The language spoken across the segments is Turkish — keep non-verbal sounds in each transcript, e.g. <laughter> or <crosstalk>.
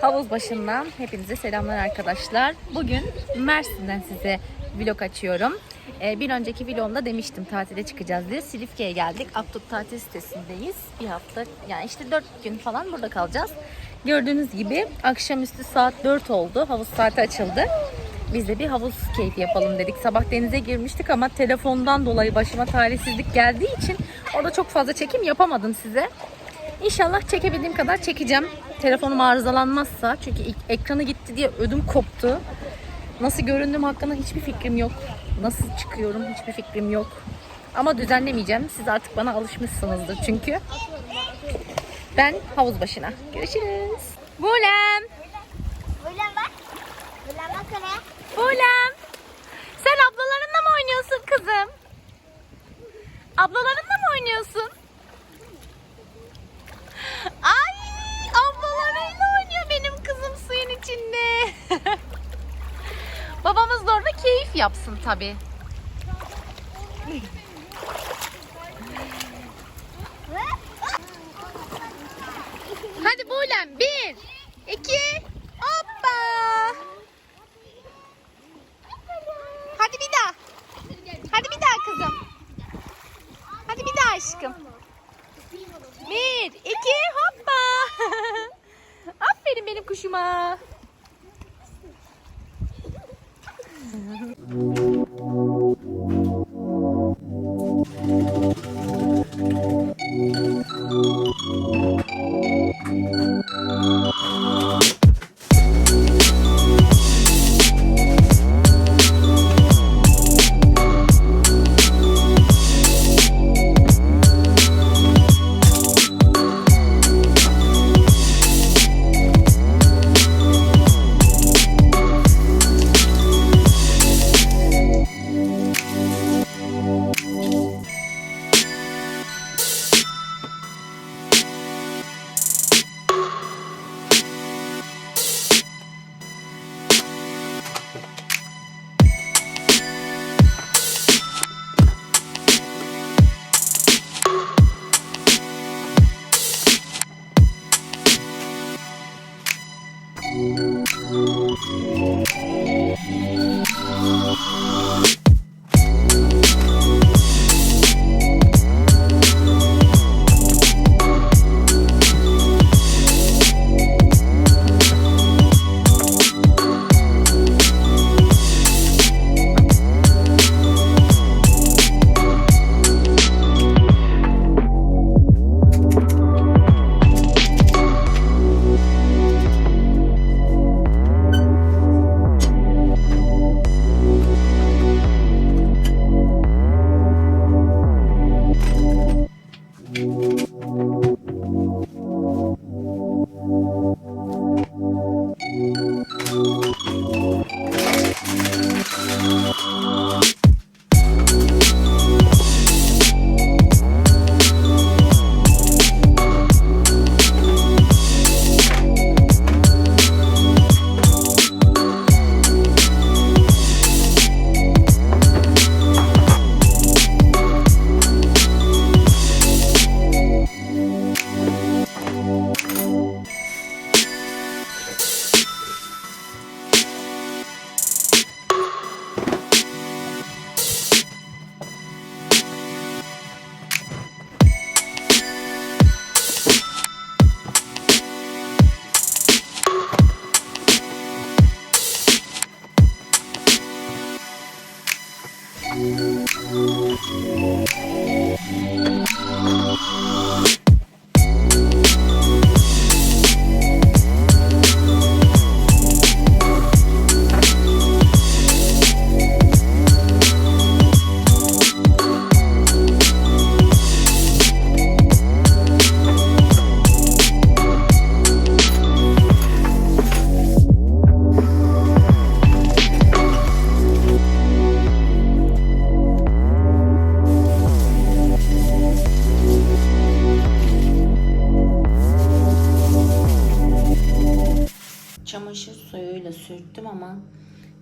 Havuz başından hepinize selamlar arkadaşlar. Bugün Mersin'den size vlog açıyorum. Ee, bir önceki vlogumda demiştim tatile çıkacağız diye. Silifke'ye geldik. Aktuk tatil sitesindeyiz. Bir hafta yani işte 4 gün falan burada kalacağız. Gördüğünüz gibi akşamüstü saat 4 oldu. Havuz saati açıldı. Biz de bir havuz keyfi yapalım dedik. Sabah denize girmiştik ama telefondan dolayı başıma talihsizlik geldiği için orada çok fazla çekim yapamadım size. İnşallah çekebildiğim kadar çekeceğim. Telefonum arızalanmazsa çünkü ekranı gitti diye ödüm koptu. Nasıl göründüğüm hakkında hiçbir fikrim yok. Nasıl çıkıyorum hiçbir fikrim yok. Ama düzenlemeyeceğim. Siz artık bana alışmışsınızdır çünkü. Ben havuz başına. Görüşürüz. Bulem. Ulan bak. Ulan bak hele. Bulem. Sen ablalarınla mı oynuyorsun kızım? Ablalarınla mı oynuyorsun? Ay ablalarıyla oynuyor benim kızım suyun içinde. <laughs> Babamız da orada keyif yapsın tabi. Hadi Bulem bir, iki, hoppa. Hadi bir daha. Hadi bir daha kızım. Hadi bir daha aşkım. Bir, iki, hoppa. <laughs> Aferin benim kuşuma.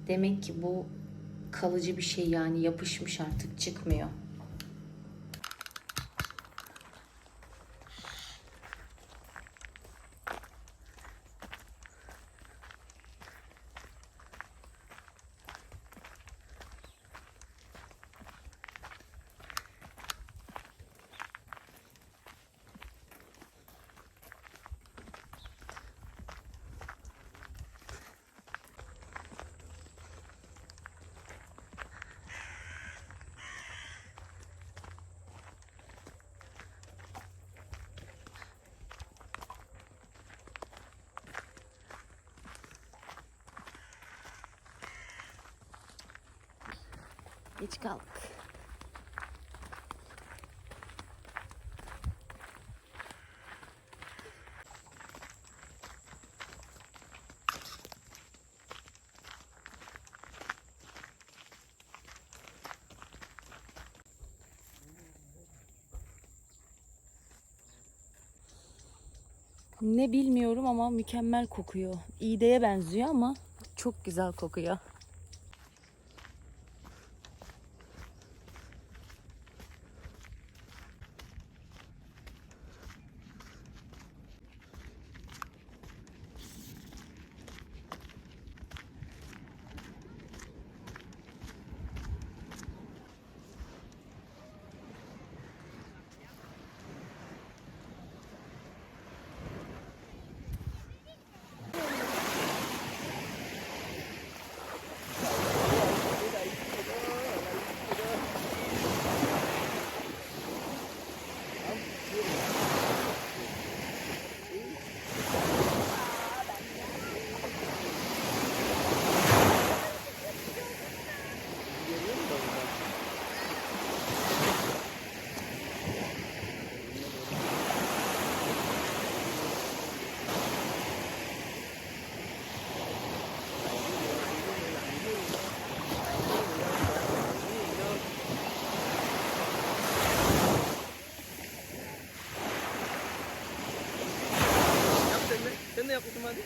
Demek ki bu kalıcı bir şey yani yapışmış artık çıkmıyor. Geç kaldık. Ne bilmiyorum ama mükemmel kokuyor. İğdeye benziyor ama çok güzel kokuyor. Sen ne yapıyorsun hadi?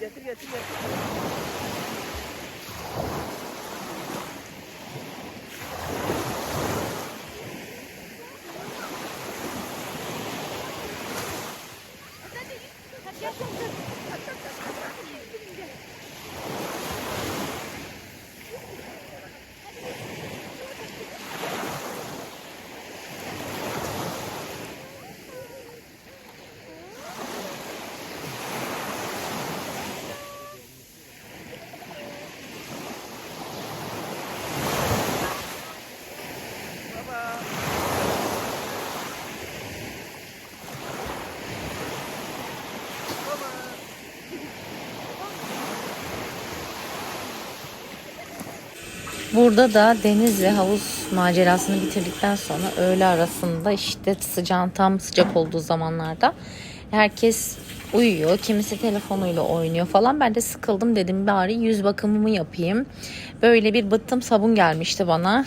Getir getir getir. Burada da deniz ve havuz macerasını bitirdikten sonra öğle arasında işte sıcağın tam sıcak olduğu zamanlarda herkes uyuyor. Kimisi telefonuyla oynuyor falan. Ben de sıkıldım dedim bari yüz bakımımı yapayım. Böyle bir bıttım sabun gelmişti bana.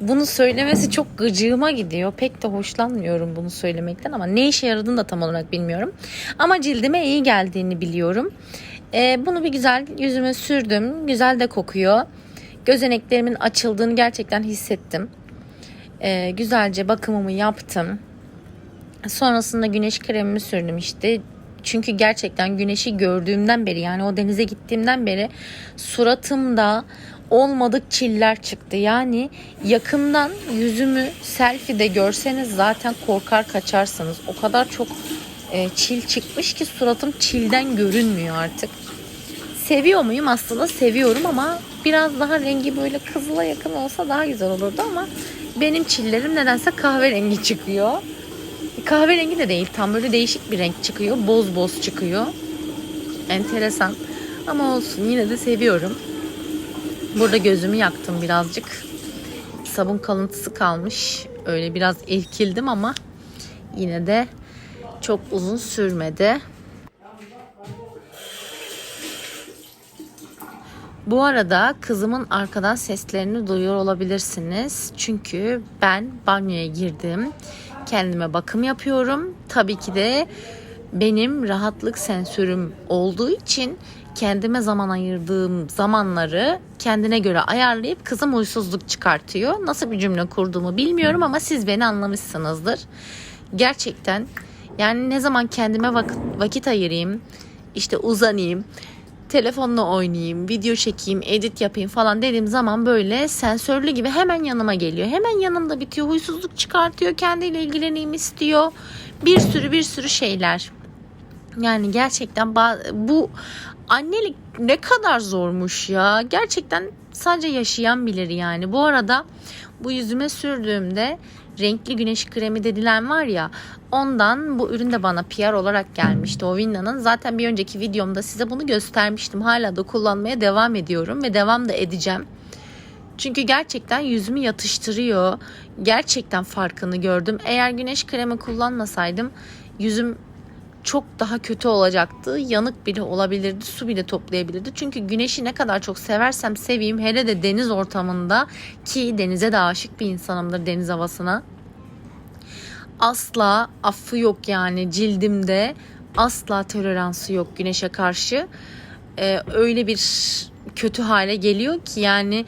Bunu söylemesi çok gıcığıma gidiyor. Pek de hoşlanmıyorum bunu söylemekten ama ne işe yaradığını da tam olarak bilmiyorum. Ama cildime iyi geldiğini biliyorum. Ee, bunu bir güzel yüzüme sürdüm. Güzel de kokuyor. Gözeneklerimin açıldığını gerçekten hissettim. Ee, güzelce bakımımı yaptım. Sonrasında güneş kremimi sürdüm işte. Çünkü gerçekten güneşi gördüğümden beri yani o denize gittiğimden beri suratımda olmadık çiller çıktı. Yani yakından yüzümü selfie'de görseniz zaten korkar kaçarsınız. O kadar çok e, çil çıkmış ki suratım çilden görünmüyor artık. Seviyor muyum? Aslında seviyorum ama biraz daha rengi böyle kızıla yakın olsa daha güzel olurdu ama benim çillerim nedense kahverengi çıkıyor. Kahverengi de değil tam böyle değişik bir renk çıkıyor. Boz boz çıkıyor. Enteresan. Ama olsun yine de seviyorum. Burada gözümü yaktım birazcık. Sabun kalıntısı kalmış. Öyle biraz irkildim ama yine de çok uzun sürmedi. Bu arada kızımın arkadan seslerini duyuyor olabilirsiniz. Çünkü ben banyoya girdim. Kendime bakım yapıyorum. Tabii ki de benim rahatlık sensörüm olduğu için kendime zaman ayırdığım zamanları kendine göre ayarlayıp kızım huysuzluk çıkartıyor. Nasıl bir cümle kurduğumu bilmiyorum ama siz beni anlamışsınızdır. Gerçekten yani ne zaman kendime vakit, vakit ayırayım, işte uzanayım, telefonla oynayayım, video çekeyim, edit yapayım falan dediğim zaman böyle sensörlü gibi hemen yanıma geliyor. Hemen yanımda bitiyor, huysuzluk çıkartıyor, kendiyle ilgileneyim istiyor. Bir sürü bir sürü şeyler. Yani gerçekten bu Annelik ne kadar zormuş ya. Gerçekten sadece yaşayan bilir yani. Bu arada bu yüzüme sürdüğümde renkli güneş kremi dedilen var ya ondan bu ürün de bana PR olarak gelmişti o Vinna'nın. Zaten bir önceki videomda size bunu göstermiştim. Hala da kullanmaya devam ediyorum ve devam da edeceğim. Çünkü gerçekten yüzümü yatıştırıyor. Gerçekten farkını gördüm. Eğer güneş kremi kullanmasaydım yüzüm çok daha kötü olacaktı. Yanık bile olabilirdi, su bile toplayabilirdi. Çünkü güneşi ne kadar çok seversem seveyim hele de deniz ortamında ki denize de aşık bir insanımdır deniz havasına. Asla affı yok yani cildimde asla toleransı yok güneşe karşı. Ee, öyle bir kötü hale geliyor ki yani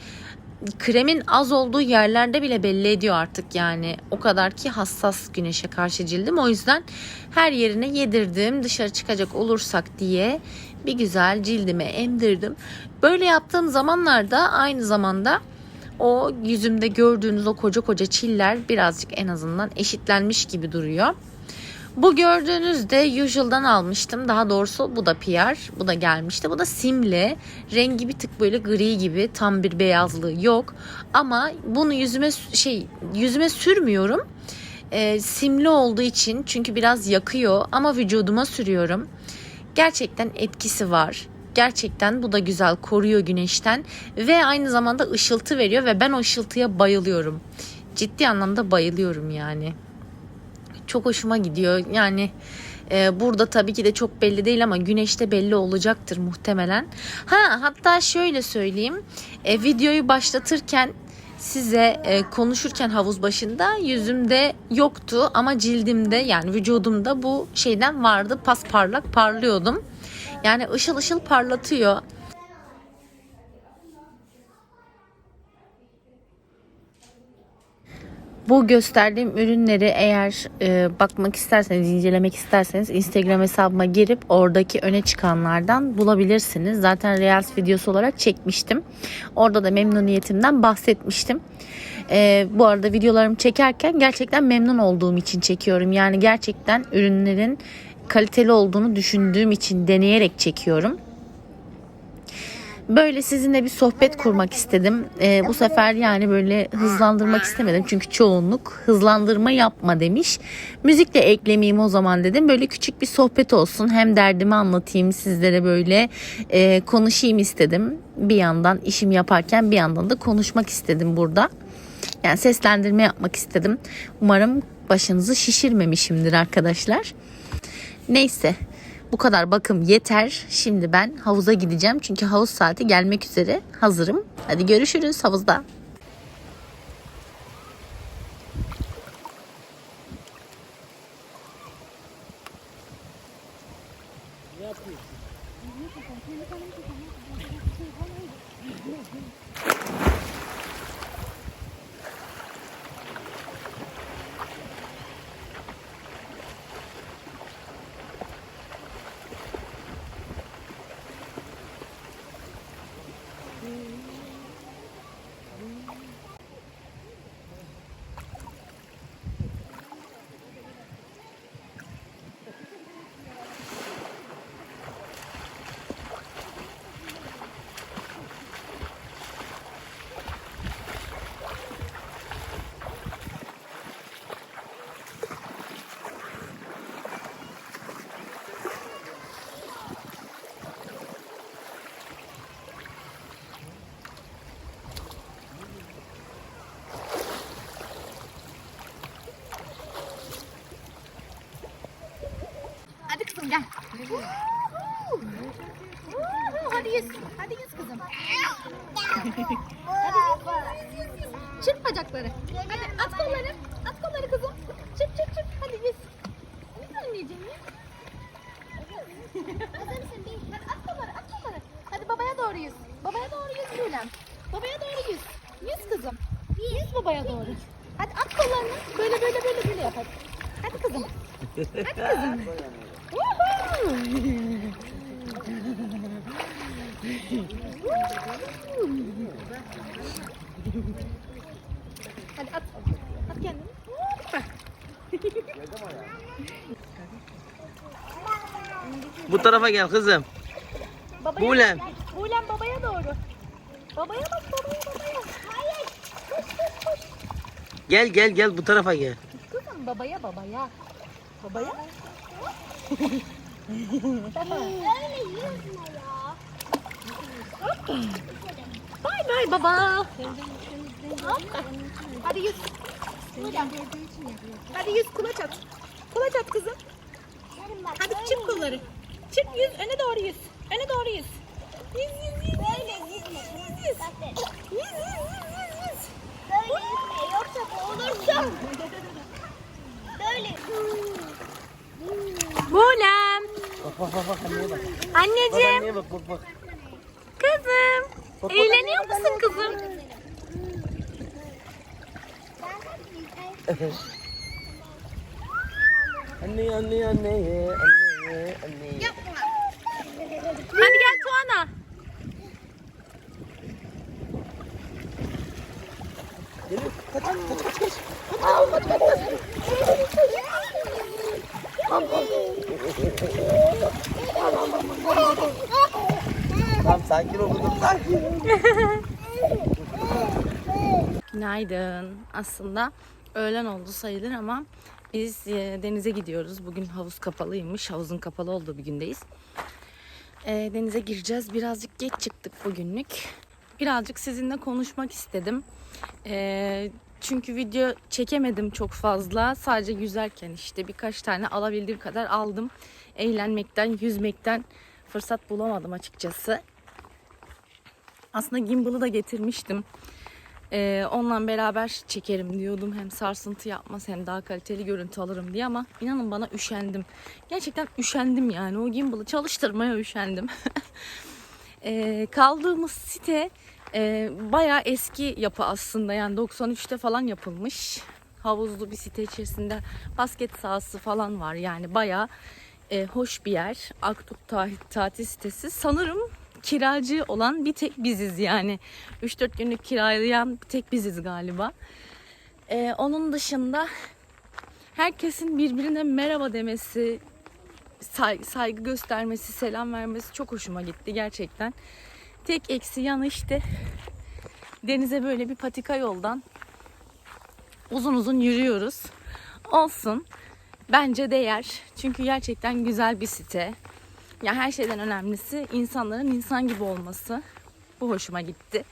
kremin az olduğu yerlerde bile belli ediyor artık yani. O kadar ki hassas güneşe karşı cildim. O yüzden her yerine yedirdim dışarı çıkacak olursak diye bir güzel cildime emdirdim. Böyle yaptığım zamanlarda aynı zamanda o yüzümde gördüğünüz o koca koca çiller birazcık en azından eşitlenmiş gibi duruyor. Bu gördüğünüz de Usual'dan almıştım. Daha doğrusu bu da PR. Bu da gelmişti. Bu da simli. Rengi bir tık böyle gri gibi. Tam bir beyazlığı yok. Ama bunu yüzüme şey yüzüme sürmüyorum. Ee, simli olduğu için çünkü biraz yakıyor ama vücuduma sürüyorum. Gerçekten etkisi var. Gerçekten bu da güzel koruyor güneşten ve aynı zamanda ışıltı veriyor ve ben o ışıltıya bayılıyorum. Ciddi anlamda bayılıyorum yani çok hoşuma gidiyor. Yani e, burada tabii ki de çok belli değil ama güneşte belli olacaktır muhtemelen. Ha hatta şöyle söyleyeyim. E, videoyu başlatırken size e, konuşurken havuz başında yüzümde yoktu ama cildimde yani vücudumda bu şeyden vardı. Pasparlak parlıyordum. Yani ışıl ışıl parlatıyor. Bu gösterdiğim ürünleri eğer e, bakmak isterseniz, incelemek isterseniz Instagram hesabıma girip oradaki öne çıkanlardan bulabilirsiniz. Zaten Reels videosu olarak çekmiştim. Orada da memnuniyetimden bahsetmiştim. E, bu arada videolarımı çekerken gerçekten memnun olduğum için çekiyorum. Yani gerçekten ürünlerin kaliteli olduğunu düşündüğüm için deneyerek çekiyorum. Böyle sizinle bir sohbet kurmak istedim. Ee, bu sefer yani böyle hızlandırmak istemedim. Çünkü çoğunluk hızlandırma yapma demiş. Müzik de eklemeyeyim o zaman dedim. Böyle küçük bir sohbet olsun. Hem derdimi anlatayım sizlere böyle e, konuşayım istedim. Bir yandan işim yaparken bir yandan da konuşmak istedim burada. Yani seslendirme yapmak istedim. Umarım başınızı şişirmemişimdir arkadaşlar. Neyse bu kadar bakım yeter. Şimdi ben havuza gideceğim. Çünkü havuz saati gelmek üzere. Hazırım. Hadi görüşürüz havuzda. Hadi kızım Hadi yüz. Hadi yüz kızım. <laughs> Çırp bacakları. Hadi at kolları. At kolları kızım. Çırp çırp çırp. Hadi yüz. Yüz anneciğim ya. Hazır mısın? Bir. Hadi at kolları at kolları. Hadi babaya doğru yüz. Babaya doğru yüz Gülem. Babaya doğru yüz. Yüz kızım. Yüz babaya doğru. Hadi at kollarını. Böyle böyle böyle böyle yap hadi. Hadi kızım. Hadi kızım. Woohoo! Hadi at. At kendini. Hoppa. Bu tarafa gel kızım. Babaya Buğlem. bak. Buğlem babaya doğru. Babaya bak babaya babaya. Hayır. Koş koş koş. Gel gel gel bu tarafa gel. Kızım babaya babaya. Babaya. <laughs> Öyle yüzme ya. Bay bay baba. Hadi yüz. Hadi yüz kulaç at. Kulaç at kızım. Bak Hadi çırp kolları. Çırp yüz. Öne doğru yüz. Öne doğru yüz. Yüz yüz yüz. Böyle. Yüz. Bak böyle. Yüz yüz yüz yüz yüz. Böyle yüzme yoksa boğulursun. Böyle. Buğlem. Bak bak bak bak anneye bak. Bak Anneciğim. anneye bak bak bak. Kızım. bak. Eğleniyor musun kızım? Anne anne anne anne anne. Hadi gel Tuana. Geliyor. Kaç kaç kaç kaç. Tamam sakin ol kızım sakin. Günaydın. Aslında öğlen oldu sayılır ama biz e, denize gidiyoruz. Bugün havuz kapalıymış. Havuzun kapalı olduğu bir gündeyiz. E, denize gireceğiz. Birazcık geç çıktık bugünlük. Birazcık sizinle konuşmak istedim. E, çünkü video çekemedim çok fazla. Sadece yüzerken işte birkaç tane alabildiğim kadar aldım. Eğlenmekten, yüzmekten fırsat bulamadım açıkçası. Aslında gimbal'ı da getirmiştim. Ee, onunla beraber çekerim diyordum. Hem sarsıntı yapmaz hem daha kaliteli görüntü alırım diye ama inanın bana üşendim. Gerçekten üşendim yani. O gimbal'ı çalıştırmaya üşendim. <laughs> Ee, kaldığımız site e, bayağı eski yapı aslında. Yani 93'te falan yapılmış. Havuzlu bir site içerisinde basket sahası falan var. Yani bayağı e, hoş bir yer. Aktuk ta- tatil sitesi. Sanırım kiracı olan bir tek biziz yani. 3-4 günlük kiralayan bir tek biziz galiba. E, onun dışında herkesin birbirine merhaba demesi, say- saygı göstermesi, selam vermesi çok hoşuma gitti gerçekten. Tek eksi yanı işte denize böyle bir patika yoldan uzun uzun yürüyoruz. Olsun. Bence değer. Çünkü gerçekten güzel bir site. Ya her şeyden önemlisi insanların insan gibi olması. Bu hoşuma gitti.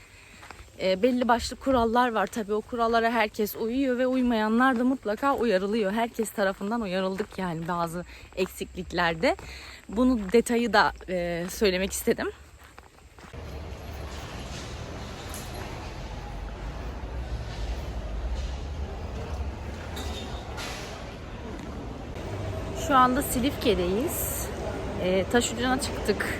E, belli başlı kurallar var tabii o kurallara herkes uyuyor ve uymayanlar da mutlaka uyarılıyor. Herkes tarafından uyarıldık yani bazı eksikliklerde. Bunu detayı da e, söylemek istedim. Şu anda Silifke'deyiz. E, taş ucuna çıktık.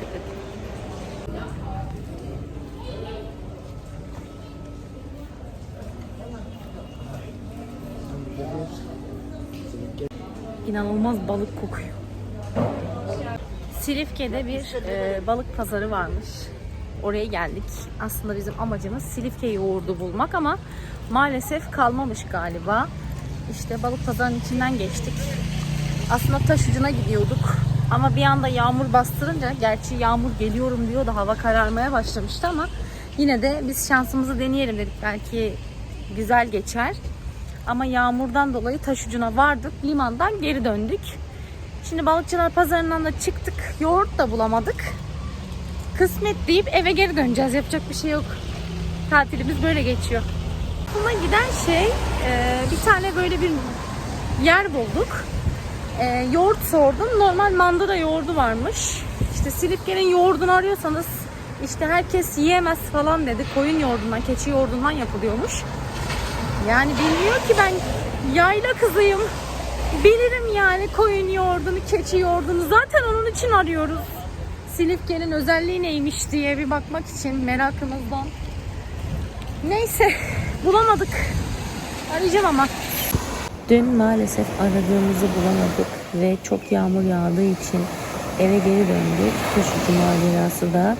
İnanılmaz balık kokuyor. Silifke'de bir e, balık pazarı varmış. Oraya geldik. Aslında bizim amacımız Silifke yoğurdu bulmak ama maalesef kalmamış galiba. İşte balık pazarının içinden geçtik. Aslında taş ucuna gidiyorduk. Ama bir anda yağmur bastırınca, gerçi yağmur geliyorum diyor da hava kararmaya başlamıştı ama yine de biz şansımızı deneyelim dedik. Belki güzel geçer. Ama yağmurdan dolayı taş ucuna vardık. Limandan geri döndük. Şimdi balıkçılar pazarından da çıktık. Yoğurt da bulamadık. Kısmet deyip eve geri döneceğiz. Yapacak bir şey yok. Tatilimiz böyle geçiyor. Aklıma giden şey e, bir tane böyle bir yer bulduk. E, yoğurt sordum. Normal mandıra yoğurdu varmış. İşte Silifke'nin yoğurdunu arıyorsanız işte herkes yiyemez falan dedi. Koyun yoğurdundan, keçi yoğurdundan yapılıyormuş. Yani bilmiyor ki ben yayla kızıyım. Bilirim yani koyun yoğurdunu, keçi yoğurdunu. Zaten onun için arıyoruz. Silifke'nin özelliği neymiş diye bir bakmak için merakımızdan. Neyse bulamadık. Arayacağım ama. Dün maalesef aradığımızı bulamadık ve çok yağmur yağdığı için eve geri döndük. Koşucu macerası da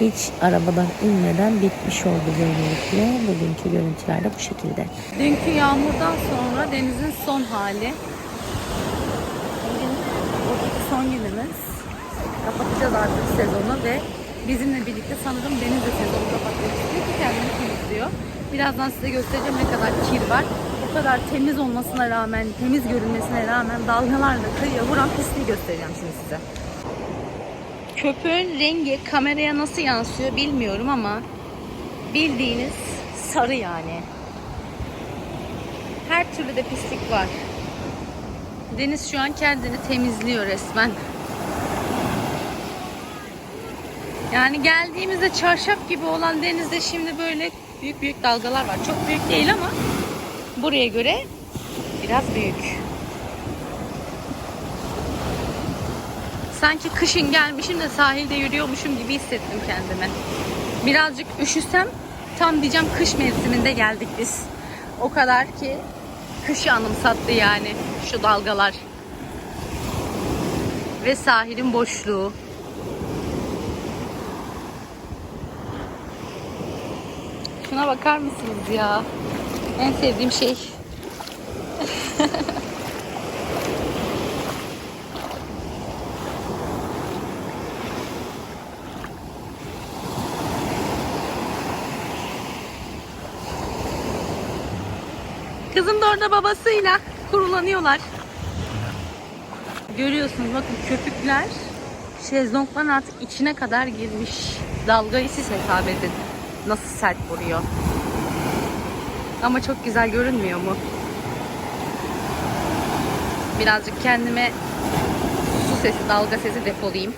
hiç arabadan inmeden bitmiş oldu böylelikle. Bugünkü görüntüler de bu şekilde. Dünkü yağmurdan sonra denizin son hali. Bugün buradaki son günümüz. Kapatacağız artık sezonu ve bizimle birlikte sanırım deniz de sezonu ki kendini temizliyor. Birazdan size göstereceğim ne kadar kir var. O kadar temiz olmasına rağmen, temiz görünmesine rağmen dalgalarla kıyıya vuran pisliği göstereceğim şimdi size. Köpüğün rengi kameraya nasıl yansıyor bilmiyorum ama bildiğiniz sarı yani. Her türlü de pislik var. Deniz şu an kendini temizliyor resmen. Yani geldiğimizde çarşaf gibi olan denizde şimdi böyle büyük büyük dalgalar var. Çok büyük değil ama buraya göre biraz büyük. Sanki kışın gelmişim de sahilde yürüyormuşum gibi hissettim kendimi. Birazcık üşüsem tam diyeceğim kış mevsiminde geldik biz. O kadar ki kışı anımsattı yani şu dalgalar. Ve sahilin boşluğu. Şuna bakar mısınız ya? En sevdiğim şey. Kızım da orada babasıyla kurulanıyorlar. Görüyorsunuz bakın köpükler şezlongların artık içine kadar girmiş. Dalgayı siz hesap edin. Nasıl sert vuruyor. Ama çok güzel görünmüyor mu? Birazcık kendime su sesi, dalga sesi depolayayım.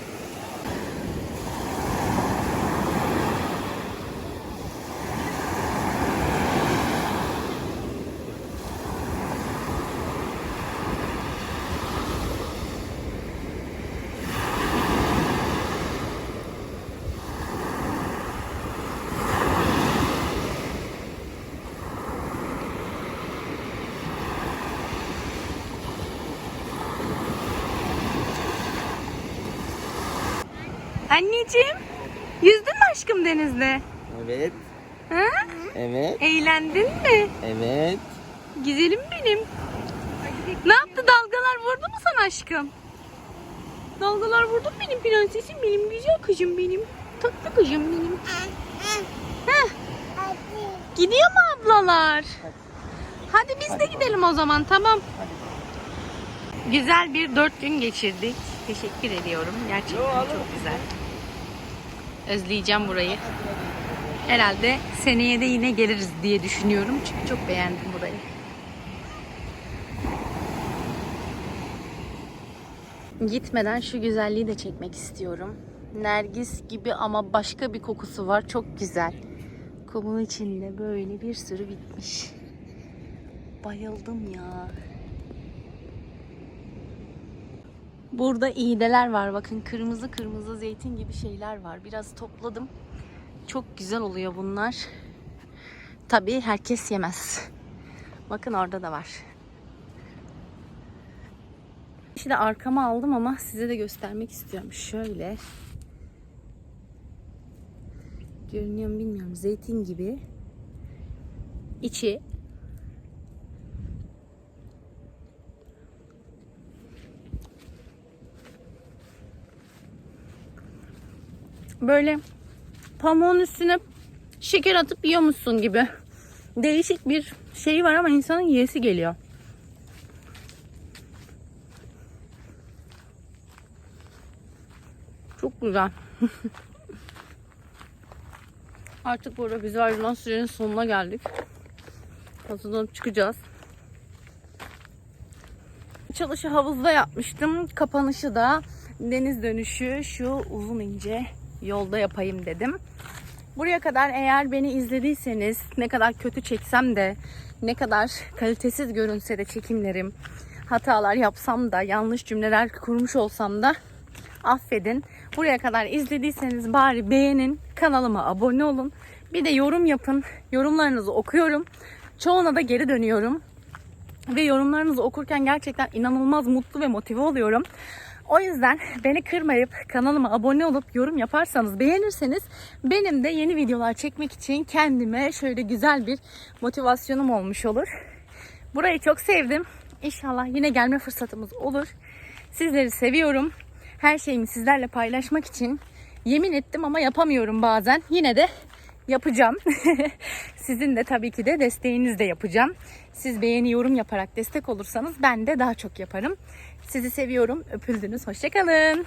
Anneciğim, yüzdün mü aşkım denizde? Evet. Ha? Evet. Eğlendin mi? Evet. Güzelim benim. Ne yaptı dalgalar vurdu mu sana aşkım? Dalgalar vurdu mu benim prensesim benim güzel kızım benim. Tatlı kızım benim. Heh, gidiyor mu ablalar? Hadi biz de gidelim o zaman tamam. Güzel bir dört gün geçirdik. Teşekkür ediyorum. Gerçekten çok güzel. Özleyeceğim burayı. Herhalde seneye de yine geliriz diye düşünüyorum. Çünkü çok beğendim burayı. Gitmeden şu güzelliği de çekmek istiyorum. Nergis gibi ama başka bir kokusu var. Çok güzel. Kumun içinde böyle bir sürü bitmiş. Bayıldım ya. Burada iğdeler var. Bakın kırmızı kırmızı zeytin gibi şeyler var. Biraz topladım. Çok güzel oluyor bunlar. Tabii herkes yemez. Bakın orada da var. İşte arkama aldım ama size de göstermek istiyorum. Şöyle. Görünüyor mu bilmiyorum. Zeytin gibi. İçi böyle pamuğun üstüne şeker atıp yiyormuşsun gibi. Değişik bir şey var ama insanın yiyesi geliyor. Çok güzel. <laughs> Artık burada bize ayrılan sürenin sonuna geldik. Hazırlanıp çıkacağız. Çalışı havuzda yapmıştım. Kapanışı da deniz dönüşü şu uzun ince yolda yapayım dedim. Buraya kadar eğer beni izlediyseniz ne kadar kötü çeksem de ne kadar kalitesiz görünse de çekimlerim hatalar yapsam da yanlış cümleler kurmuş olsam da affedin. Buraya kadar izlediyseniz bari beğenin, kanalıma abone olun. Bir de yorum yapın. Yorumlarınızı okuyorum. Çoğuna da geri dönüyorum. Ve yorumlarınızı okurken gerçekten inanılmaz mutlu ve motive oluyorum. O yüzden beni kırmayıp kanalıma abone olup yorum yaparsanız, beğenirseniz benim de yeni videolar çekmek için kendime şöyle güzel bir motivasyonum olmuş olur. Burayı çok sevdim. İnşallah yine gelme fırsatımız olur. Sizleri seviyorum. Her şeyimi sizlerle paylaşmak için Yemin ettim ama yapamıyorum bazen. Yine de yapacağım. <laughs> Sizin de tabii ki de desteğinizle yapacağım. Siz beğeni yorum yaparak destek olursanız ben de daha çok yaparım. Sizi seviyorum. Öpüldünüz. Hoşçakalın.